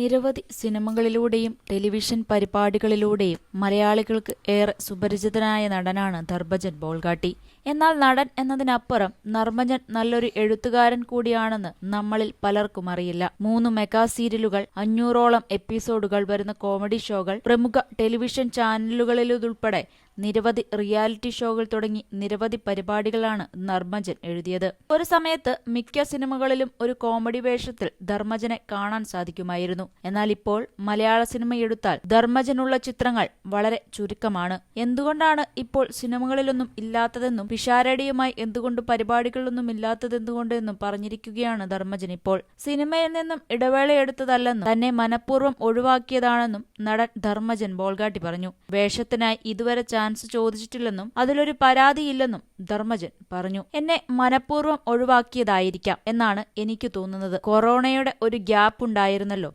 നിരവധി സിനിമകളിലൂടെയും ടെലിവിഷൻ പരിപാടികളിലൂടെയും മലയാളികൾക്ക് ഏറെ സുപരിചിതനായ നടനാണ് ധർമ്മജൻ ബോൾഗാട്ടി. എന്നാൽ നടൻ എന്നതിനപ്പുറം നർമ്മജൻ നല്ലൊരു എഴുത്തുകാരൻ കൂടിയാണെന്ന് നമ്മളിൽ പലർക്കും അറിയില്ല. മൂന്ന് മെഗാ സീരിയലുകൾ അഞ്ഞൂറോളം എപ്പിസോഡുകൾ വരുന്ന കോമഡി ഷോകൾ പ്രമുഖ ടെലിവിഷൻ ചാനലുകളിലുൾപ്പെടെ നിരവധി റിയാലിറ്റി ഷോകൾ തുടങ്ങി നിരവധി പരിപാടികളാണ് ധർമ്മജൻ എഴുതിയത്. ഒരു സമയത്ത് മിക്ക സിനിമകളിലും ഒരു കോമഡി വേഷത്തിൽ ധർമ്മജനെ കാണാൻ സാധിക്കുമായിരുന്നു. എന്നാൽ ഇപ്പോൾ മലയാള സിനിമയെടുത്താൽ ധർമ്മജനുള്ള ചിത്രങ്ങൾ വളരെ ചുരുക്കമാണ്. എന്തുകൊണ്ടാണ് ഇപ്പോൾ സിനിമകളിലൊന്നും ഇല്ലാത്തതെന്നും പിഷാരടിയുമായി എന്തുകൊണ്ട് പരിപാടികളിലൊന്നും ഇല്ലാത്തതെന്തുകൊണ്ടെന്നും പറഞ്ഞിരിക്കുകയാണ് ധർമ്മജൻ ഇപ്പോൾ. സിനിമയിൽ നിന്നും ഇടവേളയെടുത്തതല്ലെന്നും തന്നെ മനഃപൂർവം ഒഴിവാക്കിയതാണെന്നും നടൻ ധർമ്മജൻ ബോൾഗാട്ടി പറഞ്ഞു. വേഷത്തിനായി ഇതുവരെ ചാൻസ് ചോദിച്ചിട്ടില്ലെന്നും അതിലൊരു പരാതിയില്ലെന്നും ധർമ്മജൻ പറഞ്ഞു. എന്നെ മനഃപൂർവം ഒഴിവാക്കിയതായിരിക്കാം എന്നാണ് എനിക്ക് തോന്നുന്നത്. കൊറോണയുടെ ഒരു ഗ്യാപ്പ് ഉണ്ടായിരുന്നല്ലോ.